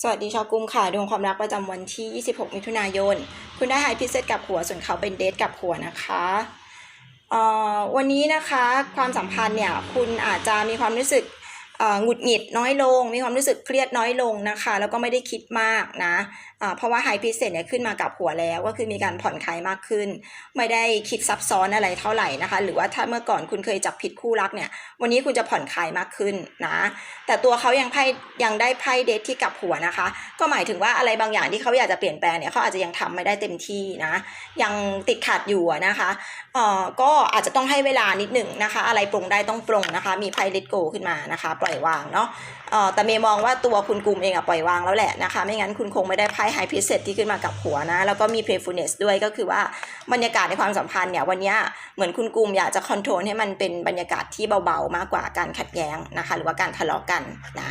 สวัสดีชาวกุมค่ะดวงความรักประจำวันที่ 26 มิถุนายน คุณได้ไฮพิเศษกับหัวส่วนเขาเป็นเดทกับหัวนะคะอ่อวันนี้นะคะความสัมพันธ์เนี่ยคุณอาจจะมีความรู้สึก หงุดหงิดน้อยลง มีความรู้สึกเครียดน้อยลงนะคะ แล้วก็ไม่ได้คิดมากนะอ่าเพราะว่าไฮพิเศษเนี่ยขึ้นมากับหัวแล้วก็คือมีการผ่อนคลายมากขึ้น ไม่ได้คิดซับซ้อนอะไรเท่าไหร่นะคะ หรือว่าถ้าเมื่อก่อนคุณเคยจับผิดคู่รักเนี่ย วันนี้คุณจะผ่อนคลายมากขึ้นนะ แต่ตัวเขายังไพ่ยังได้ไพ่เดทที่กับหัวนะคะ ก็หมายถึงว่าอะไรบางอย่างที่เขาอยากจะเปลี่ยนแปลงเนี่ยเขาอาจจะยังทำไม่ได้เต็มที่นะ ยังติดขัดอยู่นะคะเอ่อก็อาจจะต้องให้เวลานิดหนึ่งนะคะ อะไรปรงได้ต้องปรงนะคะ มีไพ่เลตโกขึ้นมานะคะปล่อยวางเนาะอ่อแต่เมย์มองว่าตัวคุณกลุ่มเองอะปล่อยวางแล้วแหละนะคะ ไม่งั้นคุณคงไม่ได้ไพ่ไฮพิเศษที่ขึ้นมากับหัวนะ แล้วก็มีเพลย์ฟูเนสด้วยก็คือว่าบรรยากาศในความสัมพันธ์เนี่ยวันนี้เหมือนคุณกลุ่มอยากจะคอนโทรลให้มันเป็นบรรยากาศที่เบาๆ มากกว่าการขัดแย้งนะคะ หรือว่าการทะเลาะกันนะ